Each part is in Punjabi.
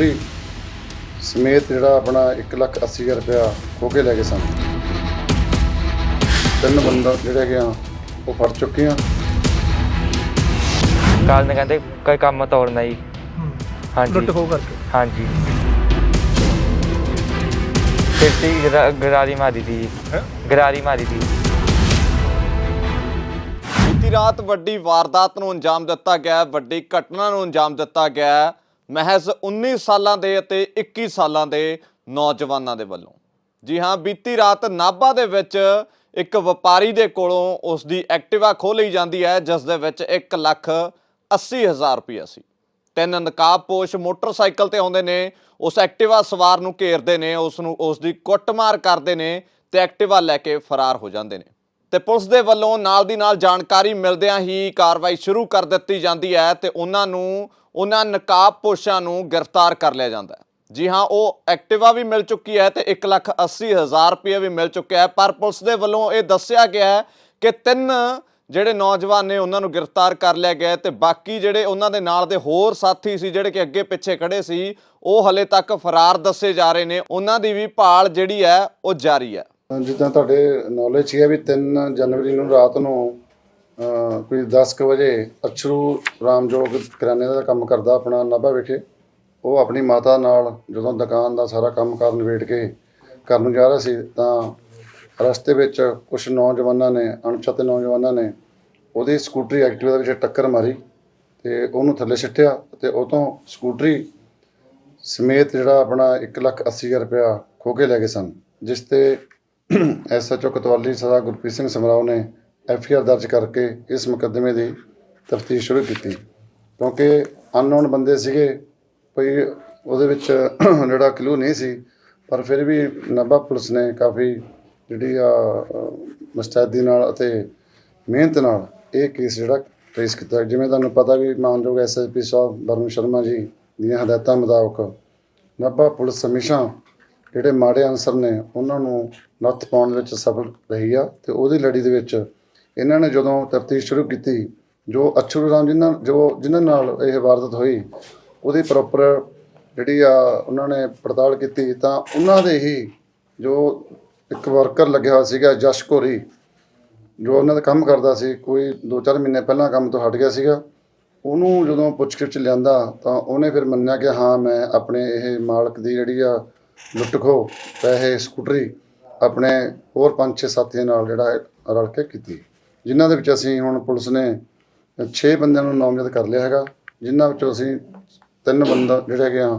ਸਕੂਟਰੀ ਸਮੇਤ ਜਿਹੜਾ ਆਪਣਾ 180000 ਰੁਪਇਆ ਖੋ ਕੇ ਲੈ ਗਏ ਸਨ। ਤਿੰਨ ਬੰਦਾ ਜਿਹੜੇ ਹੈਗੇ ਆ ਉਹ ਫੜ ਚੁੱਕੇ ਆ। ਕੱਲ ਨੇ ਕਹਿੰਦੇ ਕੋਈ ਕੰਮ ਤੋੜਨਾ ਜੀ। ਹੂੰ। ਹਾਂਜੀ। ਲੁੱਟ ਖੋਹ ਕਰਕੇ। ਹਾਂਜੀ। ਕਿਰਤੀ ਗਰਾਰੀ ਮਾਰੀ ਦੀ? ਗਰਾਰੀ ਮਾਰੀ ਦੀ। ਬੀਤੀ ਰਾਤ ਵੱਡੀ ਵਾਰਦਾਤ ਨੂੰ ਅੰਜਾਮ ਦਿੱਤਾ ਗਿਆ ਹੈ, ਵੱਡੀ ਘਟਨਾ ਨੂੰ ਅੰਜਾਮ ਦਿੱਤਾ ਗਿਆ। ਹੈ, ਮਹਿਜ਼ 19 ਸਾਲਾਂ ਦੇ ਅਤੇ 21 ਸਾਲਾਂ ਦੇ ਨੌਜਵਾਨਾਂ ਦੇ ਵੱਲੋਂ। ਜੀ ਹਾਂ, ਬੀਤੀ ਰਾਤ ਨਾਭਾ ਦੇ ਵਿੱਚ ਇੱਕ ਵਪਾਰੀ ਦੇ ਕੋਲੋਂ ਉਸ ਦੀ ਐਕਟਿਵਾ ਖੋਹ ਲਈ ਜਾਂਦੀ ਹੈ, ਜਿਸ ਦੇ ਵਿੱਚ 1 ਲੱਖ 80 ਹਜ਼ਾਰ ਰੁਪਏ ਸੀ। ਤਿੰਨ ਨਕਾਬਪੋਸ਼ ਮੋਟਰਸਾਈਕਲ ਤੇ ਆਉਂਦੇ ਨੇ, ਉਸ ਐਕਟਿਵਾ ਸਵਾਰ ਨੂੰ ਘੇਰਦੇ ਨੇ, ਉਸ ਨੂੰ ਉਸ ਦੀ ਕੁੱਟਮਾਰ ਕਰਦੇ ਨੇ ਤੇ ਐਕਟਿਵਾ ਲੈ ਕੇ ਫਰਾਰ ਹੋ ਜਾਂਦੇ ਨੇ। ਤੇ ਪੁਲਿਸ ਦੇ ਵੱਲੋਂ ਨਾਲ ਦੀ ਨਾਲ ਜਾਣਕਾਰੀ ਮਿਲਦਿਆਂ ਹੀ ਕਾਰਵਾਈ ਸ਼ੁਰੂ ਕਰ ਦਿੱਤੀ ਜਾਂਦੀ ਹੈ ਤੇ ਉਹਨਾਂ ਨੂੰ ਉਹਨਾਂ ਨਕਾਬਪੋਸ਼ਾਂ ਨੂੰ ਗ੍ਰਿਫਤਾਰ ਕਰ ਲਿਆ ਜਾਂਦਾ ਹੈ। ਜੀ ਹਾਂ, ਉਹ ਐਕਟਿਵਾ ਵੀ ਮਿਲ ਚੁੱਕੀ ਹੈ ਤੇ 1 ਲੱਖ 80 ਹਜ਼ਾਰ ਰੁਪਏ ਵੀ ਮਿਲ ਚੁੱਕਿਆ ਹੈ, ਪਰ ਪੁਲਿਸ ਦੇ ਵੱਲੋਂ ਇਹ ਦੱਸਿਆ ਗਿਆ ਹੈ ਕਿ ਤਿੰਨ ਜਿਹੜੇ ਨੌਜਵਾਨ ਨੇ ਉਹਨਾਂ ਨੂੰ ਗ੍ਰਿਫਤਾਰ ਕਰ ਲਿਆ ਗਿਆ ਹੈ ਤੇ ਬਾਕੀ ਜਿਹੜੇ ਉਹਨਾਂ ਦੇ ਨਾਲ ਦੇ ਹੋਰ ਸਾਥੀ ਸੀ, ਜਿਹੜੇ ਕਿ ਅੱਗੇ ਪਿੱਛੇ ਖੜੇ ਸੀ, ਉਹ ਹਲੇ ਤੱਕ ਫਰਾਰ ਦੱਸੇ ਜਾ ਰਹੇ ਨੇ। ਉਹਨਾਂ ਦੀ ਵੀ ਭਾਲ ਜਿਹੜੀ ਹੈ, ਉਹ ਜਾਰੀ ਹੈ। ਜਿੱਦਾਂ ਤੁਹਾਡੇ ਨੌਲੇਜ ਹੈ ਵੀ 3 ਜਨਵਰੀ ਨੂੰ ਰਾਤ ਨੂੰ ਕੋਈ 10 ਕੁ ਵਜੇ ਅਛਰੂ ਰਾਮਜੋਗ ਕਰਿਆਨੇ ਦਾ ਕੰਮ ਕਰਦਾ ਆਪਣਾ ਨਾਭਾ ਵਿਖੇ ਉਹ ਆਪਣੀ ਮਾਤਾ ਨਾਲ ਜਦੋਂ ਦੁਕਾਨ ਦਾ ਸਾਰਾ ਕੰਮ ਕਰਨ ਵੇਟ ਕੇ ਕਰਨ ਜਾ ਰਿਹਾ ਸੀ ਤਾਂ ਰਸਤੇ ਵਿੱਚ ਕੁਝ ਨੌਜਵਾਨਾਂ ਨੇ ਅਣਪਛਾਤੇ ਨੌਜਵਾਨਾਂ ਨੇ ਉਹਦੀ ਸਕੂਟਰੀ ਐਕਟਿਵਾ ਦੇ ਵਿੱਚ ਟੱਕਰ ਮਾਰੀ ਤੇ ਉਹਨੂੰ ਥੱਲੇ ਸਿੱਟਿਆ ਤੇ ਉਹ ਤੋਂ ਸਕੂਟਰੀ ਸਮੇਤ ਜਿਹੜਾ ਆਪਣਾ 180000 ਰੁਪਇਆ ਖੋ ਕੇ ਲੈ ਗਏ ਸਨ, ਜਿਸ ਤੇ ਐਸਐਚਓ ਕਤਵਾਲੀ ਸਦਾ ਗੁਰਪ੍ਰੀਤ ਸਿੰਘ ਸਮਰਾਓ ਨੇ ਐੱਫ ਆਈ ਆਰ ਦਰਜ ਕਰਕੇ ਇਸ ਮੁਕੱਦਮੇ ਦੀ ਤਫਤੀਸ਼ ਸ਼ੁਰੂ ਕੀਤੀ। ਕਿਉਂਕਿ ਅਨਨੋਨ ਬੰਦੇ ਸੀਗੇ ਕੋਈ ਉਹਦੇ ਵਿੱਚ ਜਿਹੜਾ ਕਲੂ ਨਹੀਂ ਸੀ ਪਰ ਫਿਰ ਵੀ ਨਾਭਾ ਪੁਲਿਸ ਨੇ ਕਾਫੀ ਜਿਹੜੀ ਆ ਅ, ਮੁਸਤੈਦੀ ਨਾਲ ਅਤੇ ਮਿਹਨਤ ਨਾਲ ਇਹ ਕੇਸ ਜਿਹੜਾ ਟ੍ਰੇਸ ਕੀਤਾ। ਜਿਵੇਂ ਤੁਹਾਨੂੰ ਪਤਾ ਵੀ ਮਾਨਯੋਗ ਐਸਐਸਪੀ ਸਾਹਿਬ ਵਰੁਣ ਸ਼ਰਮਾ ਜੀ ਦੀਆਂ ਹਦਾਇਤਾਂ ਮੁਤਾਬਕ ਨਾਭਾ ਪੁਲਿਸ ਹਮੇਸ਼ਾ ਜਿਹੜੇ ਮਾੜੇ ਅਨਸਰ ਨੇ ਉਹਨਾਂ ਨੂੰ ਨੱਥ ਪਾਉਣ ਵਿੱਚ ਸਫਲ ਰਹੀ ਆ ਤੇ ਉਹਦੀ ਲੜੀ ਦੇ ਵਿੱਚ ਇਹਨਾਂ ਨੇ ਜਦੋਂ ਤਫਤੀਸ਼ ਸ਼ੁਰੂ ਕੀਤੀ, ਜੋ ਅਛਰੂ ਰਾਮ ਜਿਨ੍ਹਾਂ, ਜੋ ਜਿਨ੍ਹਾਂ ਨਾਲ ਇਹ ਵਾਰਦਾਤ ਹੋਈ, ਉਹਦੀ ਪ੍ਰੋਪਰ ਜਿਹੜੀ ਆ ਉਹਨਾਂ ਨੇ ਪੜਤਾਲ ਕੀਤੀ, ਤਾਂ ਉਹਨਾਂ ਦੇ ਹੀ ਜੋ ਇੱਕ ਵਰਕਰ ਲੱਗਿਆ ਹੋਇਆ ਸੀਗਾ, ਜਸ਼ ਘੋਰੀ, ਜੋ ਉਹਨਾਂ ਦਾ ਕੰਮ ਕਰਦਾ ਸੀ, ਕੋਈ 2-4 ਮਹੀਨੇ ਪਹਿਲਾਂ ਕੰਮ ਤੋਂ ਹਟ ਗਿਆ ਸੀਗਾ, ਉਹਨੂੰ ਜਦੋਂ ਪੁੱਛਗਿੱਛ ਲਿਆਂਦਾ, ਤਾਂ ਉਹਨੇ ਫਿਰ ਮੰਨਿਆ ਕਿ ਹਾਂ, ਮੈਂ ਆਪਣੇ ਇਹ ਮਾਲਕ ਦੀ ਜਿਹੜੀ ਆ ਲੁੱਟ ਖੋ ਪੈਸੇ, ਸਕੂਟਰੀ, ਆਪਣੇ ਹੋਰ ਪੰਜ ਛੇ ਸਾਥੀਆਂ ਨਾਲ ਜਿਹੜਾ ਰਲ ਕੇ ਕੀਤੀ। ਜਿਨ੍ਹਾਂ ਦੇ ਵਿੱਚ ਅਸੀਂ ਹੁਣ ਪੁਲਿਸ ਨੇ 6 ਬੰਦਿਆਂ ਨੂੰ ਨਾਮਜ਼ਦ ਕਰ ਲਿਆ ਹੈਗਾ, ਜਿਨ੍ਹਾਂ ਵਿੱਚੋਂ ਅਸੀਂ ਤਿੰਨ ਬੰਦਾ ਜਿਹੜੇ ਹੈਗੇ ਆ,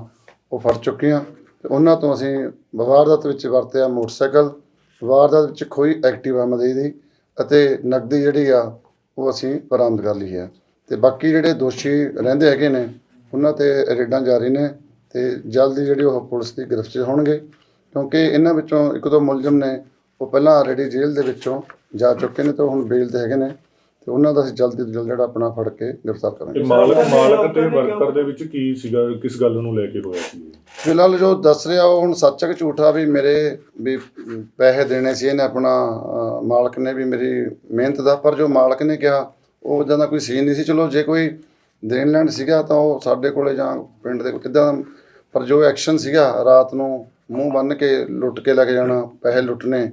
ਉਹ ਫੜ ਚੁੱਕੇ ਆ। ਤੇ ਉਹਨਾਂ ਤੋਂ ਅਸੀਂ ਵਾਰਦਾਤ ਵਿੱਚ ਵਰਤਿਆ ਮੋਟਰਸਾਈਕਲ, ਵਾਰਦਾਤ ਵਿੱਚ ਖੋਈ ਐਕਟਿਵਾ ਮਦਈ ਦੀ ਅਤੇ ਨਕਦੀ ਜਿਹੜੀ ਆ, ਉਹ ਅਸੀਂ ਬਰਾਮਦ ਕਰ ਲਈ ਹੈ ਤੇ ਬਾਕੀ ਜਿਹੜੇ ਦੋਸ਼ੀ ਰਹਿੰਦੇ ਹੈਗੇ ਨੇ, ਉਹਨਾਂ ਤੇ ਰੇਡਾਂ ਜਾਰੀ ਨੇ ਤੇ ਜਲਦੀ ਜਿਹੜੀ ਉਹ ਪੁਲਿਸ ਦੀ ਗ੍ਰਿਫਤ 'ਚ ਹੋਣਗੇ, ਕਿਉਂਕਿ ਇਹਨਾਂ ਵਿੱਚੋਂ ਇੱਕ ਦੋ ਮੁਲਜ਼ਮ ਨੇ, ਉਹ ਪਹਿਲਾਂ ਆਲਰੇਡੀ ਜੇਲ੍ਹ ਦੇ ਵਿੱਚੋਂ ਜਾ ਚੁੱਕੇ ਨੇ ਤੇ ਹੁਣ ਬੇਲ ਤੇ ਹੈਗੇ ਨੇ ਤੇ ਉਹਨਾਂ ਦਾ ਅਸੀਂ ਜਲਦੀ ਤੋਂ ਜਲਦ ਜਿਹੜਾ ਆਪਣਾ ਫੜ ਕੇ ਗ੍ਰਿਫਤਾਰ ਤੇ ਕਰਾਂਗੇ ਮਾਲਕ ਮਾਲਕ ਤੇ ਵਰਕਰ ਦੇ ਵਿੱਚ ਕੀ ਸੀਗਾ ਕਿਸ ਗੱਲ ਨੂੰ ਲੈ ਕੇ ਹੋਇਆ ਸੀ? ਫਿਲਹਾਲ ਜੋ ਦੱਸ ਰਿਹਾ ਉਹ ਹੁਣ ਸੱਚ ਹੈ ਕਿ ਝੂਠ ਵੀ ਮੇਰੇ ਵੀ ਪੈਸੇ ਦੇਣੇ ਸੀ ਇਹਨੇ ਆਪਣਾ ਮਾਲਕ ਨੇ ਵੀ ਮੇਰੀ ਮਿਹਨਤ ਦਾ ਪਰ ਜੋ ਮਾਲਕ ਨੇ ਕਿਹਾ ਉਹ ਉੱਦਾਂ ਦਾ ਕੋਈ ਸੀਨ ਨਹੀਂ ਸੀ। ਚਲੋ ਜੇ ਕੋਈ ਦੇਣ ਲੈਣ ਸੀਗਾ ਤਾਂ ਉਹ ਸਾਡੇ ਕੋਲੇ ਜਾਂ ਪਿੰਡ ਦੇ ਕਿੱਦਾਂ ਦਾ- ਪਰ ਜੋ ਐਕਸ਼ਨ ਸੀਗਾ ਰਾਤ ਨੂੰ ਮੂੰਹ ਬੰਨ ਕੇ ਲੁੱਟ ਕੇ ਲੈ ਕੇ ਜਾਣਾ ਪੈਸੇ ਲੁੱਟਨੇ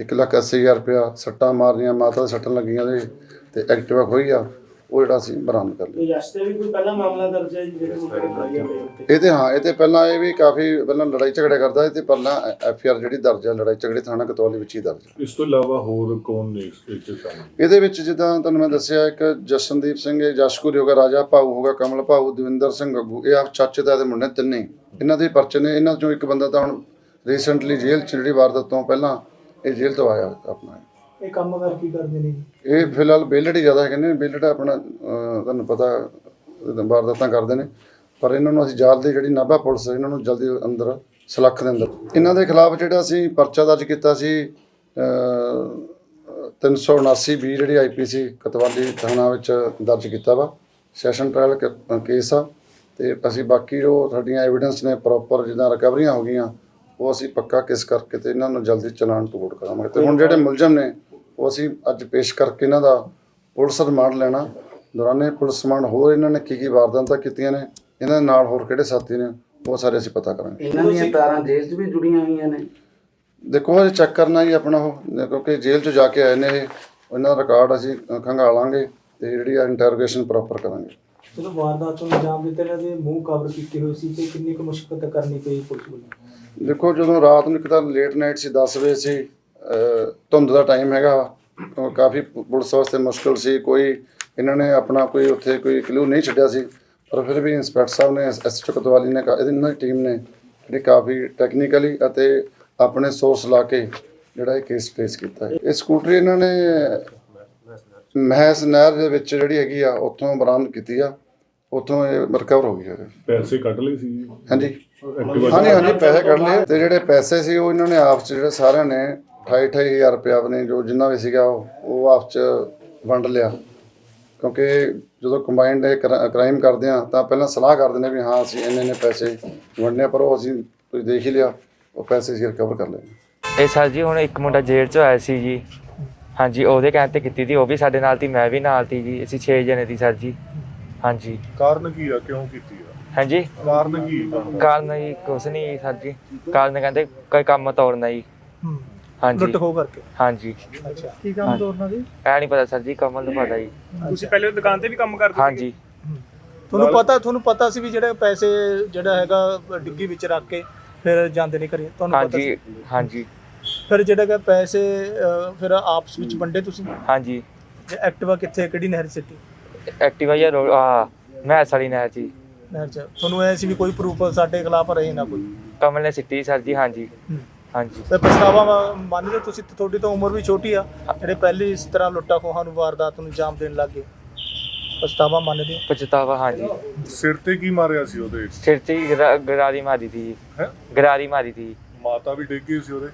1 ਲੱਖ 80000 ਰੁਪਇਆ ਸੱਟਾਂ ਮਾਰਨੀਆਂ ਮਾਤਾ ਦੇ ਸੱਟਾਂ ਲੱਗੀਆਂ ਦੇ ਤੇ ਐਕਟਿਵਾ ਖੋਈ ਆ ਉਹ ਜਿਹੜਾ ਅਸੀਂ ਬਰਾਮਦ ਕਰ ਲਿਆ। ਇਹ ਤੇ ਹਾਂ ਇਹ ਤੇ ਪਹਿਲਾਂ ਇਹ ਵੀ ਕਾਫੀ ਪਹਿਲਾਂ ਲੜਾਈ ਝਗੜਾ ਕਰਦਾ ਤੇ ਪਹਿਲਾਂ ਐਫ ਆਰ ਜਿਹੜੀ ਦਰਜ ਹੈ ਲੜਾਈ ਝਗੜੇ ਥਾਣਾ ਕਤੌਲੀ ਵਿੱਚ ਹੀ ਦਰਜ ਇਸ ਤੋਂ ਇਲਾਵਾ ਹੋਰ ਕੌਣ ਨੇ ਇਸ ਵਿੱਚ ਇਹਦੇ ਵਿੱਚ ਜਿੱਦਾਂ ਤੁਹਾਨੂੰ ਮੈਂ ਦੱਸਿਆ ਇੱਕ ਜਸ਼ਨਦੀਪ ਸਿੰਘ ਜਸ਼ਕੁਰ ਹੋਗਾ ਰਾਜਾ ਭਾਊ ਹੋਗਾ ਕਮਲ ਭਾਊ ਦਵਿੰਦਰ ਸਿੰਘ ਗੱਗੂ ਇਹ ਆਪ ਚਾਚੇ ਦਾ ਦੇ ਮੁੰਡੇ ਤਿੰਨੇ। ਇਹਨਾਂ ਦੇ ਪਰਚੇ ਨੇ ਇਹਨਾਂ ਚੋਂ ਇੱਕ ਬੰਦਾ ਤਾਂ ਹੁਣ ਰੀਸੈਂਟਲੀ ਜੇਲ੍ਹ ਚ ਜਿਹੜੀ ਵਾਰਦਾਤ ਤੋਂ ਪਹਿਲਾਂ ਇਹ ਜੇਲ੍ਹ ਤੋਂ ਆਇਆ ਆਪਣਾ। ਇਹ ਕੰਮ ਕਰ ਕੀ ਕਰਦੇ ਨੇ ਇਹ ਫਿਲਹਾਲ ਬੇਲੜ ਹੀ ਜ਼ਿਆਦਾ ਹੈਗੇ ਨੇ। ਬੇਲੜ ਆਪਣਾ ਅਹ, ਤੁਹਾਨੂੰ ਪਤਾ ਵਾਰਦਾਤਾਂ ਕਰਦੇ ਨੇ। ਪਰ ਇਹਨਾਂ ਨੂੰ ਅਸੀਂ ਜਲਦੀ ਜਿਹੜੀ ਨਾਭਾ ਪੁਲਿਸ ਇਹਨਾਂ ਨੂੰ ਜਲਦੀ ਅੰਦਰ ਸਲੱਖ ਦੇ ਅੰਦਰ। ਇਹਨਾਂ ਦੇ ਖਿਲਾਫ ਜਿਹੜਾ ਅਸੀਂ ਪਰਚਾ ਦਰਜ ਕੀਤਾ ਸੀ ਅਹ, 379 ਬੀ ਜਿਹੜੀ ਆਈਪੀਸੀ ਕਤਵਾਲੀ ਥਾਣਾ ਵਿੱਚ ਦਰਜ ਕੀਤਾ ਵਾ। ਸੈਸ਼ਨ ਟ੍ਰਾਇਲ ਕੇਸ ਆ। ਤੇ ਅਸੀਂ ਬਾਕੀ ਜੋ ਸਾਡੀਆਂ ਐਵੀਡੈਂਸ ਨੇ ਪ੍ਰੋਪਰ ਜਿੱਦਾਂ ਰਿਕਵਰੀਆਂ ਹੋ ਗਈਆਂ ਉਹ ਅਸੀਂ ਪੱਕਾ ਕਿਸ ਕਰਕੇ ਤੇ ਇਹਨਾਂ ਨੂੰ ਜਲਦੀ ਚਲਾਨ ਟੂਟ ਕਰਾਵਾਂਗੇ ਤੇ ਹੁਣ ਜਿਹੜੇ ਮੁਲਜ਼ਮ ਨੇ ਉਹ ਅਸੀਂ ਅੱਜ ਪੇਸ਼ ਕਰਕੇ ਇਹਨਾਂ ਦਾ ਪੁਲਿਸ ਰਿਮਾਂਡ ਲੈਣਾ। ਦੌਰਾਨੇ ਪੁਲਿਸ ਰਿਮਾਂਡ ਹੋਰ ਇਹਨਾਂ ਨੇ ਕੀ ਕੀ ਵਾਰਦਾਤਾਂ ਕੀਤੀਆਂ ਨੇ ਇਹਨਾਂ ਦੇ ਨਾਲ ਹੋਰ ਕਿਹੜੇ ਸਾਥੀ ਨੇ ਉਹ ਸਾਰੇ ਅਸੀਂ ਪਤਾ ਕਰਾਂਗੇ। ਇਹਨਾਂ ਦੀਆਂ ਤਾਰਾਂ ਜੇਲ੍ਹ 'ਚ ਵੀ ਜੁੜੀਆਂ ਹੋਈਆਂ ਨੇ। ਦੇਖੋ ਇਹ ਚੈੱਕ ਕਰਨਾ ਜੀ ਆਪਣਾ ਉਹ ਕਿਉਂਕਿ ਜੇਲ੍ਹ 'ਚ ਜਾ ਕੇ ਆਏ ਨੇ ਇਹ ਉਹਨਾਂ ਦਾ ਰਿਕਾਰਡ ਅਸੀਂ ਖੰਗਾਲਾਂਗੇ ਤੇ ਜਿਹੜੀ ਆ ਇੰਟਰੋਗੇਸ਼ਨ ਪ੍ਰੋਪਰ ਕਰਾਂਗੇ। ਜਦੋਂ ਵਾਰਦਾਤ ਨੂੰ ਅੰਜਾਮ ਦਿੱਤੇ ਇਹਨਾਂ ਦੇ ਮੂੰਹ ਕਵਰ ਕੀਤੇ ਹੋਏ ਸੀ ਤੇ ਕਿੰਨੀ ਕੁ ਮੁਸ਼ਕਲ ਕਰਨੀ ਪਈ ਪੁਲਿਸ ਵੱਲੋਂ? ਦੇਖੋ ਜਦੋਂ ਰਾਤ ਨੂੰ ਇੱਕ ਤਾਂ ਲੇਟ ਨਾਈਟ ਸੀ 10 ਵਜੇ ਸੀ ਧੁੰਦ ਦਾ ਟਾਈਮ ਹੈਗਾ ਕਾਫੀ ਪੁਲਿਸ ਵਾਸਤੇ ਮੁਸ਼ਕਲ ਸੀ ਕੋਈ ਇਹਨਾਂ ਨੇ ਆਪਣਾ ਕੋਈ ਉੱਥੇ ਕੋਈ ਕਲੂ ਨਹੀਂ ਛੱਡਿਆ ਸੀ ਪਰ ਫਿਰ ਵੀ ਇੰਸਪੈਕਟਰ ਸਾਹਿਬ ਨੇ ਐਸਐਚਓ ਕੋਤਵਾਲੀ ਨੇ ਇਹਨਾਂ ਦੀ ਟੀਮ ਨੇ ਜਿਹੜੀ ਕਾਫੀ ਟੈਕਨੀਕਲੀ ਅਤੇ ਆਪਣੇ ਸੋਰਸ ਲਾ ਕੇ ਜਿਹੜਾ ਇਹ ਕੇਸ ਟ੍ਰੇਸ ਕੀਤਾ ਹੈ। ਇਹ ਸਕੂਟਰੀ ਇਹਨਾਂ ਨੇ ਮਹਿਸ ਨਹਿਰ ਦੇ ਵਿੱਚ ਜਿਹੜੀ ਹੈਗੀ ਆ ਉੱਥੋਂ ਬਰਾਮਦ ਕੀਤੀ ਆ ਉੱਥੋਂ ਇਹ ਰਿਕਵਰ ਹੋ ਗਈ ਹੈ ਪੈਸੇ ਕੱਢ ਲਏ ਸੀ ਹਾਂਜੀ। ਹਾਂਜੀ ਹਾਂਜੀ ਪੈਸੇ ਕੱਢ ਲਏ ਤੇ ਜਿਹੜੇ ਪੈਸੇ ਸੀ ਉਹ ਇਹਨਾਂ ਨੇ ਆਪਸ ਚ ਜਿਹੜੇ ਸਾਰਿਆਂ ਨੇ 28 28000 ਰੁਪਇਆ ਆਪਣੇ ਜੋ ਜਿੰਨਾ ਵੀ ਸੀਗਾ ਉਹ ਉਹ ਆਪਸ ਚ ਵੰਡ ਲਿਆ। ਕਿਉਂਕਿ ਜਦੋਂ ਕੰਬਾਈਨਡ ਇਹ ਕ੍ਰਾਈਮ ਕਰਦੇ ਆ ਤਾਂ ਪਹਿਲਾਂ ਸਲਾਹ ਕਰਦੇ ਨੇ ਵੀ ਹਾਂ ਅਸੀਂ ਇੰਨੇ ਇੰਨੇ ਪੈਸੇ ਵੰਡਨੇ ਆ, ਪਰ ਉਹ ਅਸੀਂ ਤੁਸੀਂ ਦੇਖ ਹੀ ਲਿਆ ਉਹ ਪੈਸੇ ਅਸੀਂ ਰਿਕਵਰ ਕਰ ਲਏ। ਇਹ ਸਰ ਜੀ ਹੁਣ ਇੱਕ ਮੁੰਡਾ ਜੇਲ੍ਹ 'ਚੋਂ ਆਇਆ ਸੀ ਜੀ। ਹਾਂਜੀ ਉਹਦੇ ਕਹਿਣ ਤੇ ਕੀਤੀ ਸੀ ਉਹ ਵੀ ਸਾਡੇ ਨਾਲ ਸੀ ਮੈਂ ਵੀ ਨਾਲ ਸੀ ਜੀ ਅਸੀਂ 6 ਜਣੇ ਸੀ ਸਰ ਜੀ। ਹਾਂਜੀ। ਕਾਰਨ ਕੀ ਆ? ਕਿਉਂ ਕੀਤੀ? ਹਾਂਜੀ। ਕਾਰਨ ਕੀ? ਕਾਰਨ ਜੀ ਕੁਛ ਨਹੀਂ ਸਰ ਜੀ। ਕਾਰਨ ਕਹਿੰਦੇ ਕੋਈ ਕੰਮ ਤੋੜਨਾ ਜੀ। ਹਾਂਜੀ। ਲੁੱਟ ਖੋ ਕਰਕੇ? ਹਾਂਜੀ। ਅੱਛਾ। ਕੀ ਕੰਮ ਤੋਰਨਾ ਜੀ? ਐ ਨਹੀਂ ਪਤਾ ਸਰ ਜੀ ਕਮਲ ਨੂੰ ਪਤਾ ਜੀ। ਤੁਸੀਂ ਪਹਿਲੇ ਦੁਕਾਨ ਤੇ ਵੀ ਕੰਮ ਕਰਦੇ ਹਾਂਜੀ। ਤੁਹਾਨੂੰ ਪਤਾ ਤੁਹਾਨੂੰ ਪਤਾ ਸੀ ਵੀ ਜਿਹੜੇ ਪੈਸੇ ਜਿਹੜਾ ਹੈਗਾ ਡਿੱਗੀ ਵਿੱਚ ਰੱਖ ਕੇ ਫਿਰ ਜਾਂਦੇ ਨਹੀਂ ਘਰੇ? ਤੁਹਾਨੂੰ ਪਤਾ ਹਾਂਜੀ ਸੀ? ਹਾਂਜੀ। ਫਿਰ ਜਿਹੜਾ ਕਿ ਪੈਸੇ ਅਹ, ਫਿਰ ਆਪਸ ਵਿੱਚ ਵੰਡੇ ਤੁਸੀਂ? ਹਾਂਜੀ। ਐਕਟਿਵਾ ਕਿੱਥੇ ਕਿਹੜੀ ਨਹਿਰ ਸਿੱਟੀ? ਐਕਟਿਵਾ ਜਾਂ ਰੋ ਮੈਂ ਸਾਲੀ ਨਹਿਰ ਜੀ। ਨਹਿਰ ਚ। ਤੁਹਾਨੂੰ ਐ ਸੀ ਵੀ ਕੋਈ ਪ੍ਰੂਫ ਸਾਡੇ ਖਿਲਾਫ ਰਹੇ ਨਾ ਕੋਈ। ਕਮਲ ਨੇ ਸਿੱਟੀ ਸਰ ਜੀ ਹਾਂਜੀ। ਹੂੰ। ਹਾਂਜੀ। ਤੇ ਪਛਤਾਵਾ ਵਾ- ਮੰਨਦੇ ਹੋ ਤੁਸੀਂ ਤੁਹਾਡੀ ਤਾਂ ਉਮਰ ਵੀ ਛੋਟੀ ਆ। ਜਿਹੜੇ ਪਹਿਲੀ ਇਸ ਤਰ੍ਹਾਂ ਲੁੱਟਾ ਖੋਹਾਂ ਨੂੰ ਵਾਰਦਾਤ ਨੂੰ ਅੰਜਾਮ ਦੇਣ ਲੱਗੇ ਪਛਤਾਵਾ ਮੰਨਦੇ ਹੋ? ਪਛਤਾਵਾ ਹਾਂਜੀ। ਸਿਰ ਤੇ ਕੀ ਮਾਰਿਆ ਸੀ ਉਹਦੇ? ਸਿਰ 'ਚ ਹੀ ਗਰਾ- ਗਰਾਰੀ ਮਾਰੀ ਸੀ ਜੀ। ਹੈ? ਗਰਾਰੀ ਮਾਰੀ ਸੀ ਮਾਤਾ ਵੀ ਡਿੱਗ ਗਈ ਸੀ ਉਹਦੇ?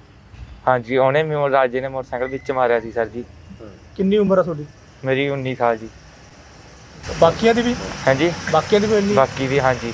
ਹਾਂਜੀ ਉਹਨੇ ਮੈਨੂੰ ਰਾਜੇ ਨੇ ਮੋਟਰਸਾਈਕਲ ਵਿੱਚ ਮਾਰਿਆ ਸੀ ਸਰ ਜੀ। ਕਿੰਨੀ ਉਮਰ ਆ ਤੁਹਾਡੀ? ਮੇਰੀ 19 ਸਾਲ ਜੀ। ਬਾਕੀਆਂ ਦੀ ਵੀ? ਹਾਂਜੀ। ਬਾਕੀਆਂ ਦੀ ਵੀ ਇੰਨੀ? ਬਾਕੀ ਵੀ ਹਾਂਜੀ।